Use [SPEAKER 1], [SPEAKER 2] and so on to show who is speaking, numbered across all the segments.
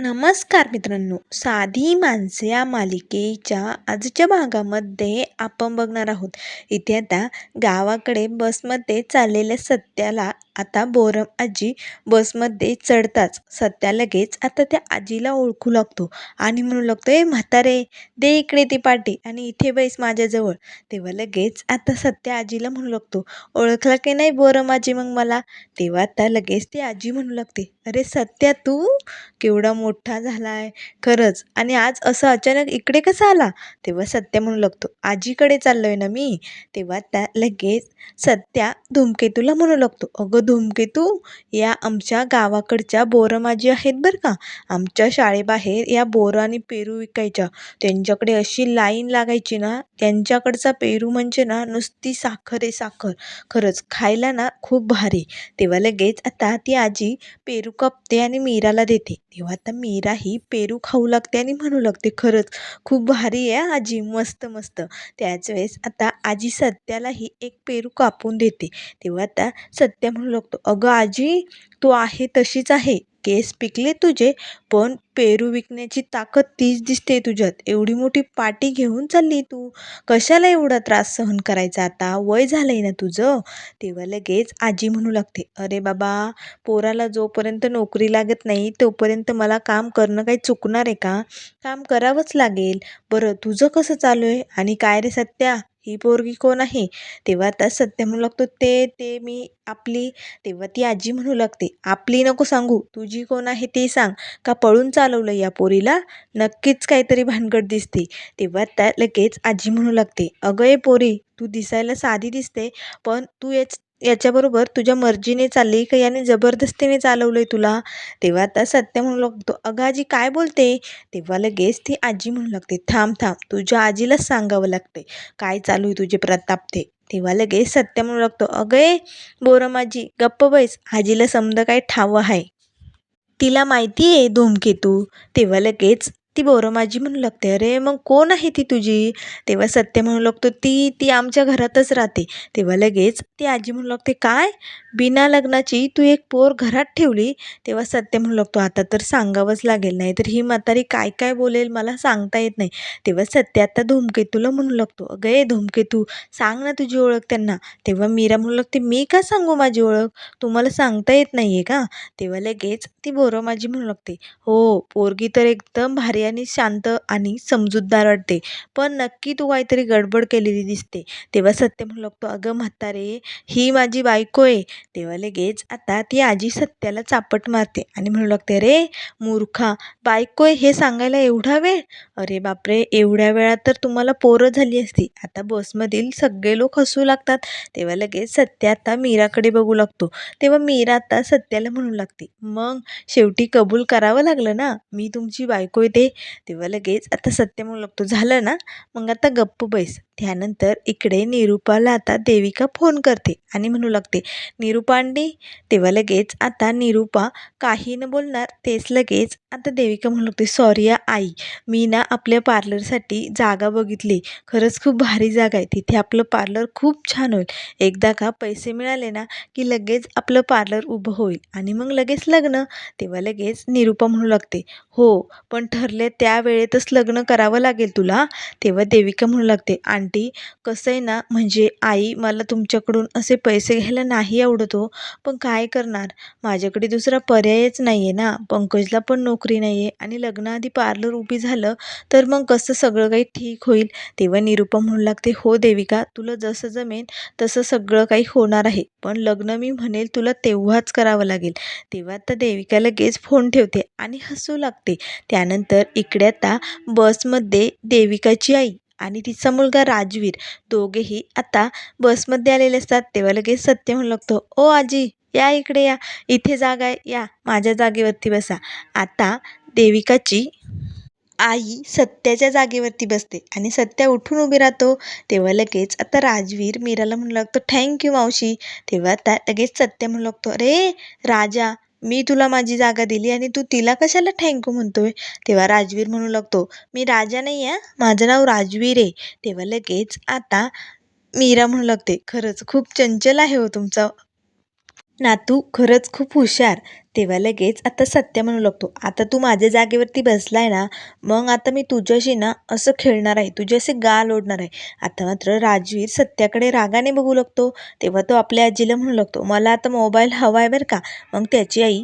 [SPEAKER 1] नमस्कार मित्रांनो. साधी माणसे या मालिकेच्या आजच्या भागामध्ये आपण बघणार आहोत. इथे आता गावाकडे बसमध्ये चाललेल्या सत्याला आता बोरम आजी बसमध्ये चढताच. सत्या लगेच आता त्या आजीला ओळखू लागतो आणि म्हणू लागतो ए म्हातारे दे इकडे ती पाटी आणि इथे बैस माझ्याजवळ. तेव्हा लगेच आता सत्या आजीला म्हणू लागतो ओळखला की नाही बोरम आजी मग मला? तेव्हा आता लगेच ती आजी म्हणू लागते अरे सत्या तू केवढा मोठा झाला आहे खरंच आणि आज असं अचानक इकडे कसा आला? तेव्हा सत्या म्हणू लागतो आजीकडे चाललोय ना मी. तेव्हा त्या लगेच सत्या धुमकेतूला म्हणू लागतो अगं धूमकेतू या आमच्या गावाकडच्या बोरमाजी आहेत बरं का. आमच्या शाळेबाहेर या बोरं आणि पेरू विकायच्या. त्यांच्याकडे अशी लाईन लागायची ना त्यांच्याकडचा पेरू म्हणजे ना नुसती साखर आहे साखर. खरंच खायला ना खूप भारी. तेव्हा लगेच आता ती आजी पेरू कापते आणि मीराला देते. तेव्हा आता मीरा ही पेरू खाऊ लागते आणि म्हणू लागते खरंच खूप भारी आहे आजी मस्त मस्त. त्याच वेळेस आता आजी सत्यालाही एक पेरू कापून देते. तेव्हा आता सत्या म्हणू लागतो अगं आजी तू आहे तशीच आहे. केस पिकले तुझे पण पेरू विकण्याची ताकद तीच दिसते तुझ्यात. एवढी मोठी पाटी घेऊन चालली तू. कशाला एवढा त्रास सहन करायचा आता? वय झालं आहे ना तुझं. तेव्हा लगेच आजी म्हणू लागते अरे बाबा पोराला जोपर्यंत नोकरी लागत नाही तोपर्यंत मला काम करणं काही चुकणार आहे का? काम करावंच लागेल. बरं तुझं कसं चालू आहे? आणि काय रे सत्या? ही पोरगी कोण आहे? तेव्हा आता सत्य म्हणू लागतो ते ते मी आपली तेव्हा ती आजी म्हणू लागते. आपली नको सांगू तुझी कोण आहे ते सांग. का पळून चालवलं या पोरीला? नक्कीच काहीतरी भानगड दिसते. तेव्हा त्या लगेच आजी म्हणू लागते अगं ये पोरी तू दिसायला साधी दिसते पण तू याच याच्याबरोबर तुझ्या मर्जीने चालली का याने जबरदस्तीने चालवलं आहे तुला? तेव्हा आता सत्य म्हणू लागतो. अगं आजी काय बोलते? तेव्हा लगेच ती आजी म्हणू लागते थांब थांब तुझ्या आजीलाच सांगावं लागते काय चालू आहे तुझे प्रताप ते? तेव्हा लगेच सत्य म्हणू लागतो अगं ए माझी गप्प बैस. आजीला समजा काय ठाव आहे? तिला माहिती आहे धूमकेतू. तेव्हा लगेच ती बोरं माझी म्हणू लागते अरे मग कोण आहे ती तुझी? तेव्हा सत्य म्हणू लागतो ती ती आमच्या घरातच राहते. तेव्हा लगेच ती आजी म्हणू लागते काय? बिना लग्नाची तू एक पोर घरात ठेवली? तेव्हा सत्य म्हणू लागतो आता तर सांगावंच लागेल नाही तर ही म्हातारी काय काय बोलेल मला सांगता येत नाही. तेव्हा सत्य आता धूमकेतूला म्हणू लागतो अगं ए धूमकेतू सांग ना तुझी ओळख त्यांना. तेव्हा मीरा म्हणू लागते मी का सांगू माझी ओळख? तुम्हाला सांगता येत नाही आहे का? तेव्हा लगेच ती बोरं माझी म्हणू लागते हो पोरगी तर एकदम भारी आणि शांत आणि समजूतदार वाटते. पण नक्की तू काहीतरी गडबड केलेली दिसते. तेव्हा सत्य म्हणू लागतो अगं म्हातारे ही माझी बायको आहे. तेव्हा लगेच आता ती आजी सत्याला चापट मारते आणि म्हणू लागते रे मूर्खा बायको आहे हे सांगायला एवढा वेळ? अरे बापरे एवढ्या वेळात तर तुम्हाला पोरं झाली असती. आता बसमधील सगळे लोक हसू लागतात. तेव्हा लगेच सत्या आता मीराकडे बघू लागतो. तेव्हा मीरा आता सत्याला म्हणू लागते मग शेवटी कबूल करावं लागलं ना? मी तुमची बायको येते तेव्हा लगेच आता सत्य म्हणू लागतो झालं ना मग आता गप्प बैस. त्यानंतर इकडे निरूपाला आता देविका फोन करते आणि म्हणू लागते निरूपांडी तेव्हा लगेच आता निरूपा काही न बोलणार तेच लगेच आता देविका म्हणू लागते सॉरी आई मी ना आपल्या पार्लरसाठी जागा बघितली. खरंच खूप भारी जागा आहे. तिथे आपलं पार्लर खूप छान होईल. एकदा का पैसे मिळाले ना की लगेच आपलं पार्लर उभं होईल आणि मग लगेच लग्न. तेव्हा लगेच निरूपा म्हणू लागते हो पण ठरले त्या वेळेतच लग्न करावं लागेल तुला. तेव्हा देविका म्हणू लागते आंटी कसं आहे ना म्हणजे आई मला तुमच्याकडून असे पैसे घ्यायला नाही आवडतो पण काय करणार? माझ्याकडे दुसरा पर्यायच नाही आहे ना पंकजला पण नोकरी नाही आहे आणि लग्नाआधी पार्लर उभी झालं तर मग कसं सगळं काही ठीक होईल? तेव्हा निरुपा म्हणू लागते हो देविका तुला जसं जमेन तसं सगळं काही होणार आहे पण लग्न मी म्हणेल तुला तेव्हाच करावं लागेल. तेव्हा तर देविका लगेच फोन ठेवते आणि हसू लागते. त्यानंतर इकडे आता बसमध्ये देविकाची आई आणि तिचा मुलगा राजवीर. दोघेही आता बसमध्ये आलेले असतात. तेव्हा लगेच सत्य म्हणू लागतो ओ आजी या इकडे या. इथे जागा आहे. या. माझ्या जागेवरती बसा. आता देविकाची आई सत्याच्या जागेवरती बसते आणि सत्या उठून उभी राहतो. तेव्हा लगेच आता राजवीर मीराला म्हणू लागतो थँक्यू मावशी. तेव्हा आता लगेच सत्य म्हणू लागतो अरे राजा मी तुला माझी जागा दिली आणि तू तिला कशाला थँक्यू म्हणतोय? तेव्हा राजवीर म्हणू लागतो मी राजा नाही आहे माझं नाव राजवीर आहे. तेव्हा लगेच आता मीरा म्हणू लागते खरंच खूप चंचल आहे हो तुमचा. नातू खरंच खूप हुशार तेव्हा लगेच आता सत्य म्हणू लागतो. आता तू माझ्या जागेवरती बसलाय ना मग आता मी तुझ्याशी ना असं खेळणार आहे. तुझ्याशी गाल ओढणार आहे. आता मात्र राजवीर सत्याकडे रागाने बघू लागतो. तेव्हा तो आपल्या आजीला म्हणू लागतो मला आता मोबाईल हवा आहे बरं का? मग त्याची आई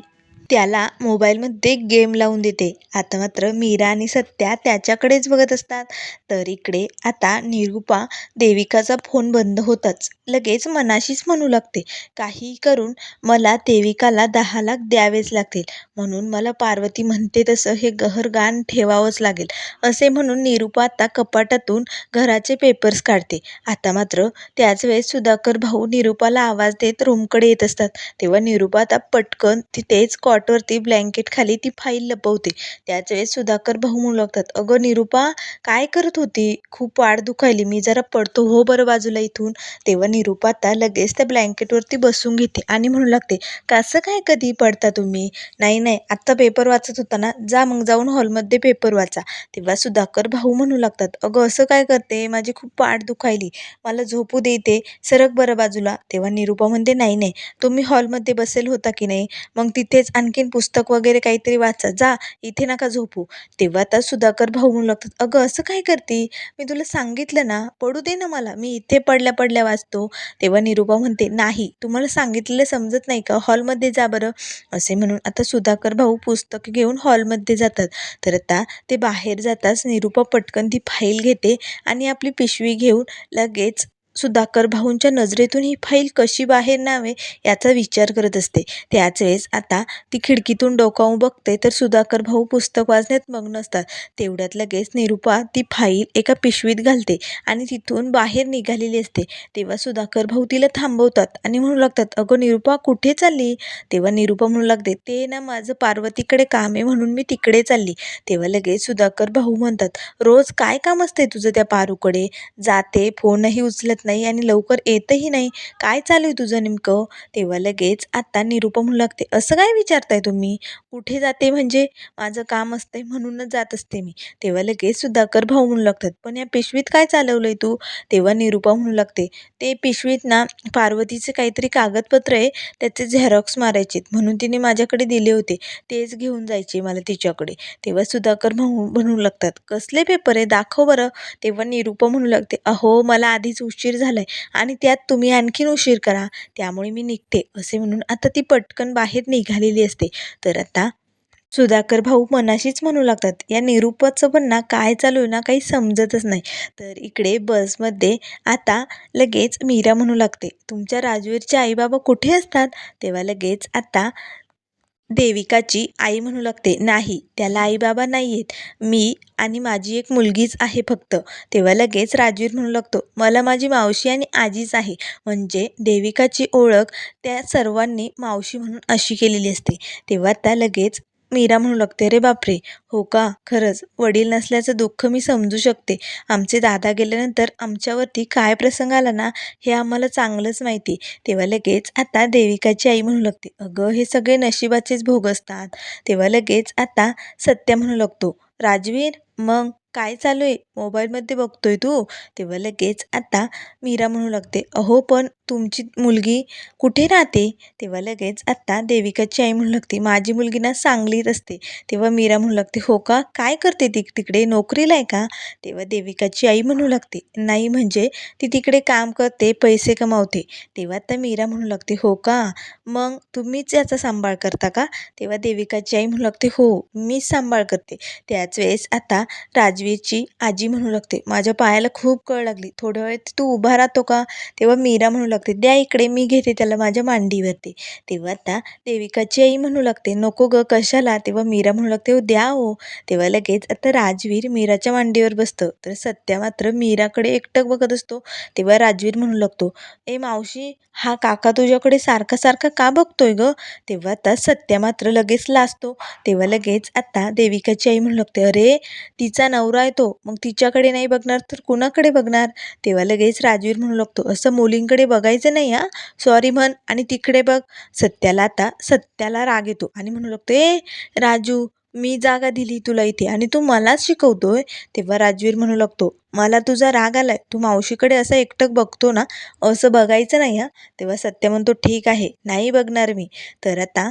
[SPEAKER 1] त्याला मोबाईलमध्ये गेम लावून देते. आता मात्र मीरा आणि सत्या त्याच्याकडेच बघत असतात. तर इकडे आता निरूपा देविकाचा फोन बंद होताच. लगेच मनाशीच म्हणू लागते. काही करून मला देविकाला दहा लाख द्यावेच लागतील. म्हणून मला पार्वती म्हणते तसं हे गहरगान ठेवावंच लागेल. असे म्हणून निरूपा आता कपाटातून घराचे पेपर्स काढते. आता मात्र त्याच वेळेस सुधाकर भाऊ निरूपाला आवाज देत रूमकडे येत असतात. तेव्हा निरूपा आता पटकन तिथेच कॉटवरती ब्लँकेट खाली ती फाईल लपवते. त्याच वेळेस सुधाकर भाऊ म्हणू लागतात अगं निरूपा काय करत होती? खूप वाढ दुखायली. मी जरा पडतो हो बरं बाजूला इथून. तेव्हा निरूपा आता लगेच त्या ब्लँकेटवरती बसून घेते आणि म्हणू लागते कसं काय कधी पडता तुम्ही? नाही नाही आत्ता पेपर वाचत होता ना. जा मग जाऊन हॉलमध्ये पेपर वाचा. तेव्हा सुधाकर भाऊ म्हणू लागतात अगं असं काय करते? माझी खूप पाठ दुखायली. मला झोपू देते सरक बरं बाजूला. तेव्हा निरूपा म्हणते नाही नाही. तुम्ही हॉलमध्ये बसेल होता की नाही? मग तिथेच आणखीन पुस्तक वगैरे काहीतरी वाचा. जा इथे नका झोपू. तेव्हा आता सुधाकर भाऊ म्हणू लागतात अगं असं काय करते? मी तुला सांगितलं ना पडू दे ना मला मी इथे पडल्या पडल्या वाचतो. तेव्हा निरूपा म्हणते नाही तुम्हाला सांगितलेलं समजत नाही का? हॉलमध्ये जा बरं. असे म्हणून आता सुधाकर भाऊ पुस्तक घेऊन हॉलमध्ये जातात. तर आता ते बाहेर जाताच निरूपा पटकन ती फाईल घेते आणि आपली पिशवी घेऊन लगेच सुधाकर भाऊंच्या नजरेतून ही फाईल कशी बाहेर न्यावे याचा विचार करत असते. त्याच वेळेस आता ती खिडकीतून डोकावून बघते तर सुधाकर भाऊ पुस्तक वाचण्यात मग्न असतात. तेवढ्यात लगेच निरूपा ती फाईल एका पिशवीत घालते आणि तिथून बाहेर निघालेली असते. तेव्हा सुधाकर भाऊ तिला थांबवतात आणि म्हणू लागतात अगं निरूपा कुठे चालली? तेव्हा निरूपा म्हणू लागते ते ना माझं पार्वतीकडे काम आहे म्हणून मी तिकडे चालली. तेव्हा लगेच सुधाकर भाऊ म्हणतात रोज काय काम असते तुझं त्या पारूकडे? जाते फोनही उचलत नाही आणि लवकर येतही नाही. काय चालू आहे तुझं नेमकं? तेव्हा लगेच आत्ता निरूपा म्हणू लागते असं काय विचारताय तुम्ही? कुठे जाते म्हणजे? माझं काम असतंय म्हणूनच जात असते मी. तेव्हा लगेच सुधाकर भाऊ म्हणू लागतात पण या पिशवीत काय चालवलं आहे तू? तेव्हा निरूपा म्हणू लागते ते पिशवीत ना पार्वतीचे काहीतरी कागदपत्र आहे त्याचे झेरॉक्स मारायचे म्हणून तिने माझ्याकडे दिले होते तेच घेऊन जायचे मला तिच्याकडे. तेव्हा सुधाकर भाऊ म्हणू लागतात कसले पेपर आहे? दाखव बरं. तेव्हा निरूपा म्हणू लागते अहो मला आधीच उशीर झालाय आणि त्यात तुम्ही आणखीन उशीर करा. त्यामुळे मी निघते असे म्हणून आता ती पटकन बाहेर निघालेली असते. तर आता सुधाकर भाऊ मनाशीच म्हणू लागतात या निरूपाचं पण ना काय चालू आहे ना काही समजतच नाही. तर इकडे बसमध्ये आता लगेच मीरा म्हणू लागते तुमच्या राजवीरचे आईबाबा कुठे असतात? तेव्हा लगेच आता देविकाची आई म्हणू लागते नाही त्याला आईबाबा नाही आहेत मी आणि माझी एक मुलगीच आहे फक्त. तेव्हा लगेच राजवीर म्हणू लागतो मला माझी मावशी आणि आजीच आहे. म्हणजे देविकाची ओळख त्या सर्वांनी मावशी म्हणून अशी केलेली असते. तेव्हा त्या लगेच मीरा म्हणू लागते अरे बापरे हो का? खरंच वडील नसल्याचं दुःख मी समजू शकते. आमचे दादा गेल्यानंतर आमच्यावरती काय प्रसंग आला ना हे आम्हाला चांगलंच माहिती. तेव्हा लगेच आता देविकाची आई म्हणू लागते अगं हे सगळे नशिबाचेच भोग असतात. तेव्हा लगेच आता सत्य म्हणू लागतो राजवीर मग काय चालू आहे? मोबाईलमध्ये बघतोय तू? तेव्हा लगेच आता मीरा म्हणू लागते अहो पण तुमची मुलगी कुठे राहते? तेव्हा लगेच आत्ता देविकाची आई म्हणू लागते. माझी मुलगी ना सांगलीत असते. तेव्हा मीरा म्हणू लागते हो का? काय करते ती तिकडे? नोकरीला आहे का? तेव्हा देविकाची आई म्हणू लागते नाही म्हणजे ती तिकडे काम करते पैसे कमावते. तेव्हा आता मीरा म्हणू लागते हो का? मग तुम्हीच याचा सांभाळ करता का? तेव्हा देविकाची आई म्हणू लागते हो मीच सांभाळ करते. त्याच वेळेस आता राजवीरची आजी म्हणू लागते माझ्या पायाला खूप कळ लागली. थोड्या वेळ तू उभा राहतो का? तेव्हा मीरा म्हणू लागते. द्या इकडे मी घेते त्याला माझ्या मांडीवरती. तेव्हा आता देविकाची आई म्हणू लागते नको ग कशाला? तेव्हा मीरा म्हणू लागते हो द्या हो तेव्हा लगेच आता राजवीर मीराच्या मांडीवर बसतं. तर सत्या मात्र मीराकडे एकटक बघत असतो. तेव्हा राजवीर म्हणू लागतो ए मावशी हा काका तुझ्याकडे सारखा सारखा का बघतोय ग? तेव्हा आता सत्या मात्र लगेच लाजतो. तेव्हा लगेच आता देविकाची आई म्हणू लागते अरे तिचा नवरा आहे तो. मग तिच्याकडे नाही बघणार तर कुणाकडे बघणार? तेव्हा लगेच राजवीर म्हणू लागतो असं मुलींकडे बघायचं नाही हां. सॉरी म्हण. आणि तिकडे बघ सत्याला आता सत्याला राग येतो. आणि म्हणू लागतो ए राजू मी जागा दिली तुला इथे आणि तू मलाच शिकवतोय. तेव्हा राजवीर म्हणू लागतो मला तुझा राग आलाय. तू मावशीकडे असं एकटक बघतो ना असं बघायचं नाही हा. तेव्हा सत्य म्हणतो ठीक आहे नाही बघणार मी. तर आता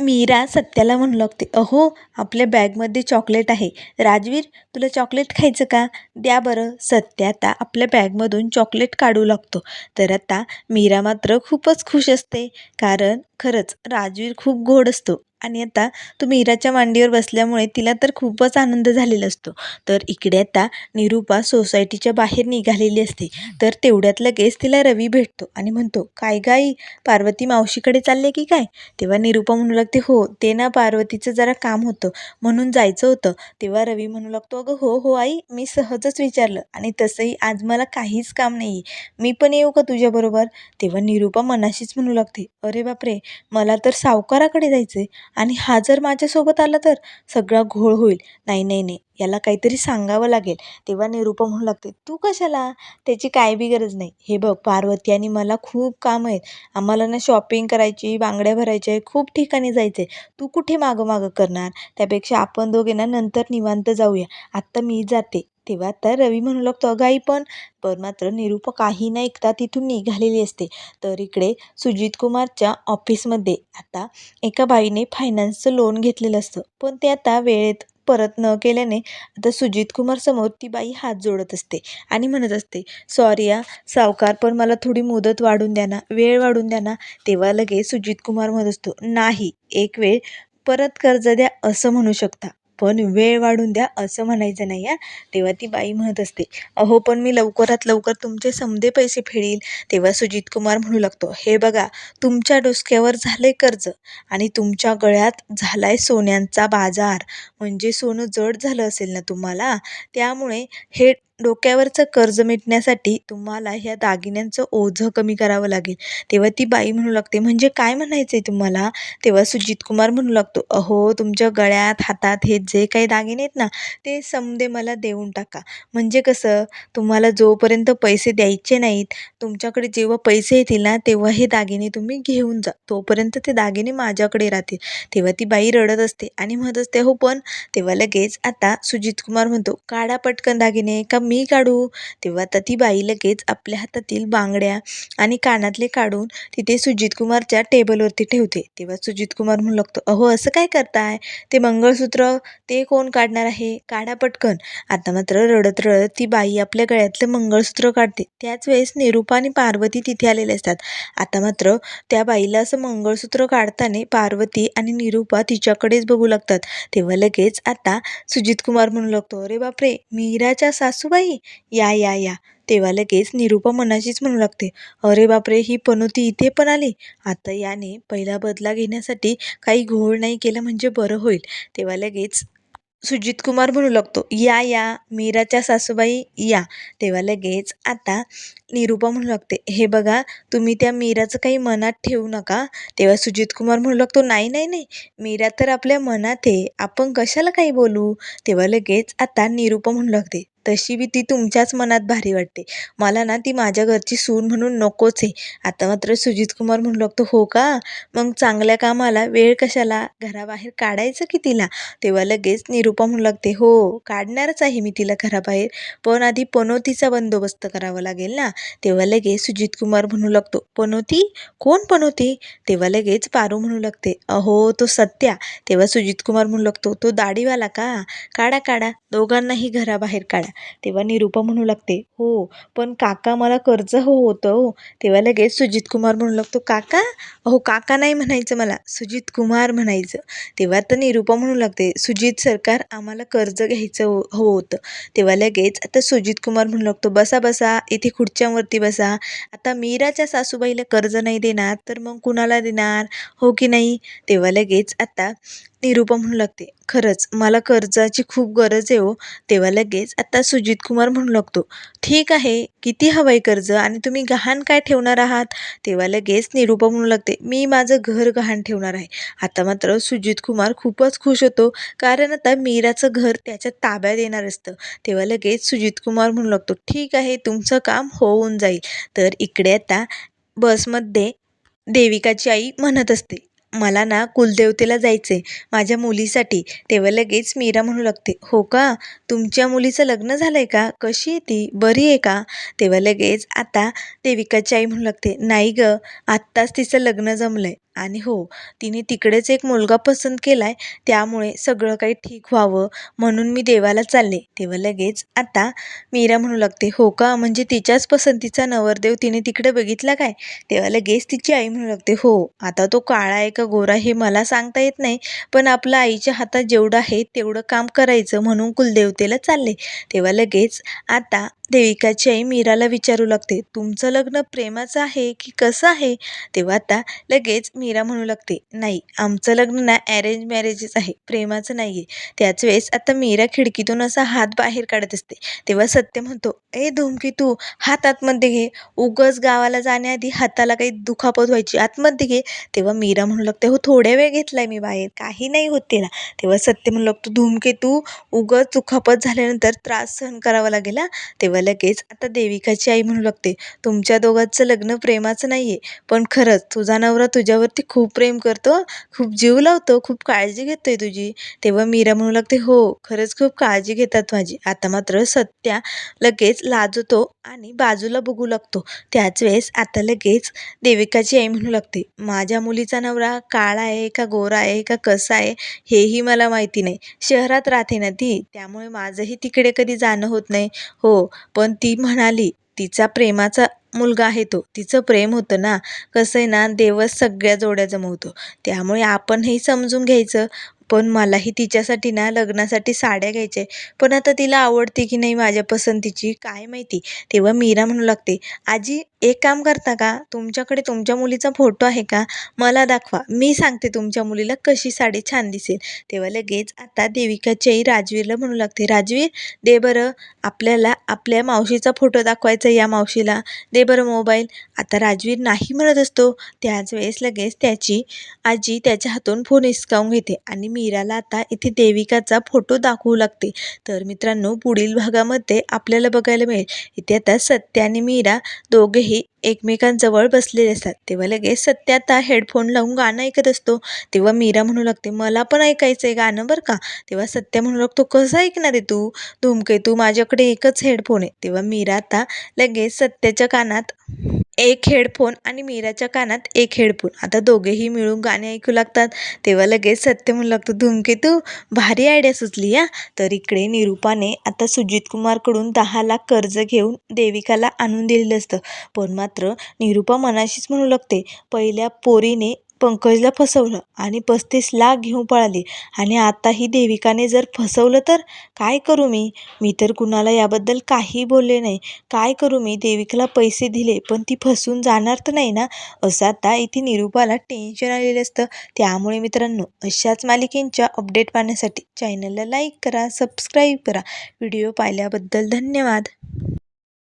[SPEAKER 1] मीरा सत्याला म्हणू लागते अहो आपल्या बॅगमध्ये चॉकलेट आहे. राजवीर तुला चॉकलेट खायचं का? द्या बरं. सत्य आता आपल्या बॅगमधून चॉकलेट काढू लागतो. तर आता मीरा मात्र खूपच खुश असते कारण खरंच राजवीर खूप गोड असतो. आणि आता तुम्ही मीराच्या मांडीवर बसल्यामुळे तिला तर खूपच आनंद झालेला असतो. तर इकडे आता निरूपा सोसायटीच्या बाहेर निघालेली असते. तर तेवढ्यात लगेच तिला रवी भेटतो आणि म्हणतो काय गाई पार्वती मावशीकडे चालले की काय? तेव्हा निरूपा म्हणू लागते हो ते ना पार्वतीचं जरा काम होतं म्हणून जायचं होतं. तेव्हा रवी म्हणू लागतो अगं हो हो आई मी सहजच विचारलं आणि तसंही आज मला काहीच काम नाही मी पण येऊ का तुझ्याबरोबर तेव्हा निरूपा मनाशीच म्हणू लागते अरे बापरे मला तर सावकाराकडे जायचं आहे आणि हा जर माझ्यासोबत आला तर सगळा घोळ होईल. नाही नाही नाही. याला काहीतरी सांगावं लागेल. तेव्हा निरूपा म्हणू लागते तू कशाला? त्याची काय बी गरज नाही. हे बघ पार्वती आणि मला खूप काम आहेत. आम्हाला ना शॉपिंग करायची बांगड्या भरायच्या आहे खूप ठिकाणी जायचं आहे तू कुठे मागं मागं करणार? त्यापेक्षा आपण दोघे ना नंतर निवांत जाऊया. आत्ता मी जाते. तेव्हा आता रवी म्हणू लागतो अगं आई पण पण मात्र निरूपा काही न ऐकता तिथून निघालेली असते. तर इकडे सुजित कुमारच्या ऑफिसमध्ये आता एका बाईने फायनान्सचं लोन घेतलेलं असतं. पण ते आता वेळेत परत न केल्याने आता सुजित कुमारसमोर ती बाई हात जोडत असते आणि म्हणत असते सॉरी या सावकार पण मला थोडी मुदत वाढून द्या ना वेळ वाढून द्या ना. तेव्हा लगेच सुजित कुमार म्हणत असतो नाही एक वेळ परत कर्ज द्या असं म्हणू शकता. पण वेळ वाढून द्या असं म्हणायचं नाही या तेव्हा ती बाई म्हणत असते अहो पण मी लवकरात लवकर तुमचे समधे पैसे फेडील तेव्हा सुजित कुमार म्हणू लागतो हे बघा तुमच्या डोसक्यावर झालंय कर्ज आणि तुमच्या गळ्यात झालाय सोन्यांचा बाजार. म्हणजे सोनं जड झालं असेल ना तुम्हाला त्यामुळे हे डोक्यावरचं कर्ज मिटण्यासाठी तुम्हाला ह्या दागिन्यांचं ओझं कमी करावं लागेल. तेव्हा ती बाई म्हणू लागते म्हणजे काय म्हणायचं आहे तुम्हाला? तेव्हा सुजित कुमार म्हणू लागतो अहो तुमच्या गळ्यात हातात हे जे काही दागिने आहेत ना ते समदे मला देऊन टाका. म्हणजे कसं? तुम्हाला जोपर्यंत पैसे द्यायचे नाहीत तुमच्याकडे जेव्हा पैसे येतील ना तेव्हा हे दागिने तुम्ही घेऊन जा. तोपर्यंत ते दागिने माझ्याकडे राहतील. तेव्हा ती बाई रडत असते आणि म्हणत असते हो पण. तेव्हा लगेच आता सुजित कुमार म्हणतो काढा पटकन दागिने का मी काढू? तेव्हा आता ती बाई लगेच आपल्या हातातील बांगड्या आणि कानातले काढून तिथे सुजितकुमारच्या टेबलवरती ठेवते. तेव्हा सुजितकुमार म्हणू लागतो अहो असं काय करताय? ते मंगळसूत्र ते कोण काढणार आहे? काढा पटकन. आता मात्र रडत रडत ती बाई आपल्या गळ्यातलं मंगळसूत्र काढते. त्याच वेळेस निरूपा आणि पार्वती तिथे आलेले असतात. आता मात्र त्या बाईला असं मंगळसूत्र काढताना पार्वती आणि निरूपा तिच्याकडेच बघू लागतात. तेव्हा लगेच आता सुजित कुमार म्हणू लागतो अरे बापरे! मीराच्या सासूबाई या या या. तेव्हा लगेच निरूपा मनाशीच म्हणू लागते. अरे बापरे ही पनोती इथे पण आली. आता याने पहिला बदला घेण्यासाठी काही घोळ नाही केला म्हणजे बरं होईल. तेव्हा लगेच सुजित कुमार म्हणू लागतो या या. मीराच्या सासूबाई या. तेव्हा लगेच आता निरूपा म्हणू लागते हे बघा तुम्ही त्या मीराचं काही मनात ठेवू नका. तेव्हा सुजित कुमार म्हणू लागतो नाही नाही नाही. मीरा तर आपल्या मनात आहे. आपण कशाला काही बोलू? तेव्हा लगेच आता निरूपा म्हणू लागते तशी बी ती तुमच्याच मनात भारी वाटते. मला ना ती माझ्या घरची सून म्हणून नकोच आहे. आता मात्र सुजित कुमार म्हणू लागतो हो का? मग चांगल्या कामाला वेळ कशाला? घराबाहेर काढायचं की तिला? तेव्हा लगेच निरूपा म्हणू लागते हो काढणारच आहे मी तिला घराबाहेर. पण आधी पनोतीचा बंदोबस्त करावा लागेल ना? तेव्हा लगेच सुजित कुमार म्हणू लागतो पनोती? कोण पनोती? तेव्हा लगेच पारू म्हणू लागते अहो तो सत्या. तेव्हा सुजित कुमार म्हणू लागतो तो दाढीवाला का? काढा काढा. दोघांनाही घराबाहेर काढा. तेव्हा निरूपा म्हणू लागते हो पण काका मला कर्ज हो होतं हो. तेव्हा लगेच सुजित कुमार म्हणू लागतो काका? अहो काका नाही म्हणायचं मला सुजित कुमार म्हणायचं. तेव्हा तर निरूपा म्हणू लागते सुजित सरकार आम्हाला कर्ज घ्यायचं हो हो होतं. तेव्हा लगेच आता सुजित कुमार म्हणू लागतो बसा बसा इथे खुर्च्यांवरती बसा. आता मीराच्या सासूबाईला कर्ज नाही देणार तर मग कुणाला देणार? हो की नाही? तेव्हा लगेच आता निरूपा म्हणू लागते. खरंच मला कर्जाची खूप गरज आहे हो. तेव्हा लगेच आता सुजित कुमार म्हणू लागतो. ठीक आहे किती हवं आहे कर्ज आणि तुम्ही गहाण काय ठेवणार आहात? तेव्हा लगेच निरूपा म्हणू लागते. मी माझं घर गहाण ठेवणार आहे. आता मात्र सुजित कुमार खूपच खुश होतो. कारण आता मीराचं घर त्याच्या ताब्यात येणार असतं. तेव्हा लगेच सुजित कुमार म्हणू लागतो ठीक आहे तुमचं काम होऊन जाईल. तर इकडे आता बसमध्ये देविकाची आई म्हणत असते. मला ना कुलदेवतेला जायचं आहे माझ्या मुलीसाठी. तेव्हा लगेच मीरा म्हणू लागते हो का? तुमच्या मुलीचं लग्न झालं आहे का? कशी आहे ती? बरी आहे का? तेव्हा लगेच आता देविकाची आई म्हणू लागते नाही गं आत्ताच तिचं लग्न जमलं आहे आणि हो तिने तिकडेच एक मुलगा पसंत केला आहे त्यामुळे सगळं काही ठीक व्हावं म्हणून मी देवाला चालले. तेव्हा लगेच आता मीरा म्हणू लागते हो का? म्हणजे तिच्याच पसंतीचा नवरदेव तिने तिकडे बघितला काय? तेव्हा लगेच तिची आई म्हणू लागते हो आता तो काळा आहे का गोरा हे मला सांगता येत नाही पण आपल्या आईच्या हातात जेवढं आहे तेवढं काम करायचं म्हणून कुलदेवतेला चालले. तेव्हा लगेच आता देविकाची आई मीराला विचारू लागते तुमचं लग्न प्रेमाचं आहे की कसं आहे? तेव्हा आता लगेच मीरा म्हणू लागते नाही आमचं लग्न ना अरेंज मॅरेजेस आहे प्रेमाचं नाही आहे त्याच वेळेस आता मीरा खिडकीतून असा हात बाहेर काढत असते तेव्हा सत्य म्हणतो ए धुमकी तू हात आतमध्ये घे उगस गावाला जाण्याआधी हाताला काही दुखापत व्हायची आतमध्ये घे. तेव्हा मीरा म्हणू लागते हो थोड्या वेळ घेतलाय मी बाहेर काही नाही होत तिला तेव्हा सत्य म्हणू लागतो धुमके तू उगच दुखापत झाल्यानंतर त्रास सहन करावा लागेल तेव्हा तेव्हा लगेच आता देविकाची आई म्हणू लागते तुमच्या दोघांचं लग्न प्रेमाचं नाही आहे पण खरंच तुझा नवरा तुझ्यावरती खूप प्रेम करतो खूप जीव लावतो खूप काळजी घेतोय तुझी. तेव्हा मीरा म्हणू लागते हो खरंच खूप काळजी घेतात माझी. आता मात्र सत्या लगेच लाजतो आणि बाजूला बघू लागतो. त्याच वेळेस आता लगेच देविकाची आई म्हणू लागते माझ्या मुलीचा नवरा काळा आहे का गोरा आहे का कसा आहे हेही मला माहिती नाही. शहरात राहते ना ती त्यामुळे माझंही तिकडे कधी जाणं होत नाही. हो पण ती म्हणाली तिचा प्रेमाचा मुलगा आहे तो. तिचं प्रेम होतं ना कसं आहे ना देवच सगळ्या जोड्या जमवतो. त्यामुळे आपणही समजून घ्यायचं. पण मलाही तिच्यासाठी ना लग्नासाठी साड्या घ्यायच्या आहे पण आता तिला आवडते की नाही माझ्या पसंतीची काय माहिती. तेव्हा मीरा म्हणू लागते आजी एक काम करता का? तुमच्याकडे तुमच्या मुलीचा फोटो आहे का? मला दाखवा. मी सांगते तुमच्या मुलीला कशी साडी छान दिसेल. तेव्हा लगेच आता देविकाची आई राजवीरला म्हणू लागते राजवीर दे बरं आपल्याला आपल्या मावशीचा फोटो दाखवायचा या मावशीला. दे बरं मोबाईल आता राजवीर नाही म्हणत असतो. त्याच वेळेस लगेच त्याची आजी त्याच्या हातून फोन हिसकावून घेते आणि मीराला आता इथे देविकाचा फोटो दाखवू लागते. तर मित्रांनो पुढील भागामध्ये आपल्याला बघायला मिळेल. इथे आता सत्य आणि मीरा दोघे दोघेही एकमेकांजवळ बसलेले असतात. तेव्हा लगेच सत्य आता हेडफोन लावून गाणं ऐकत असतो. तेव्हा मीरा म्हणू लागते मला पण ऐकायचं आहे गाणं बरं का? तेव्हा सत्य म्हणू लागतो कसं ऐकणार आहे तू? धूमकेतू माझ्याकडे एकच हेडफोन आहे. तेव्हा मीरा आता लगेच सत्याच्या कानात एक हेडफोन आणि मीराच्या कानात एक हेडफोन. आता दोघेही मिळून गाणे ऐकू लागतात. तेव्हा लगेच सत्य म्हणू लागतो धूमकेतू भारी आयडिया सुचली या तर इकडे निरूपाने आता सुजित कुमारकडून दहा लाख कर्ज घेऊन देविकाला आणून दिलेलं असतं. पण मात्र निरूपा मनाशीच म्हणू लागते पहिल्या पोरीने पंकजला फसवलं आणि पस्तीस लाख घेऊन पळाली. आणि आता ही देविकाने जर फसवलं तर काय करू मी? मी तर कुणाला याबद्दल काही बोलले नाही. काय करू मी? देविकाला पैसे दिले पण ती फसून जाणार तर नाही ना? असं आता इथे निरूपाला टेन्शन आलेलं असतं. त्यामुळे मित्रांनो अशाच मालिकेंच्या अपडेट पाहण्यासाठी चॅनलला लाईक करा सबस्क्राईब करा. व्हिडिओ पाहिल्याबद्दल धन्यवाद.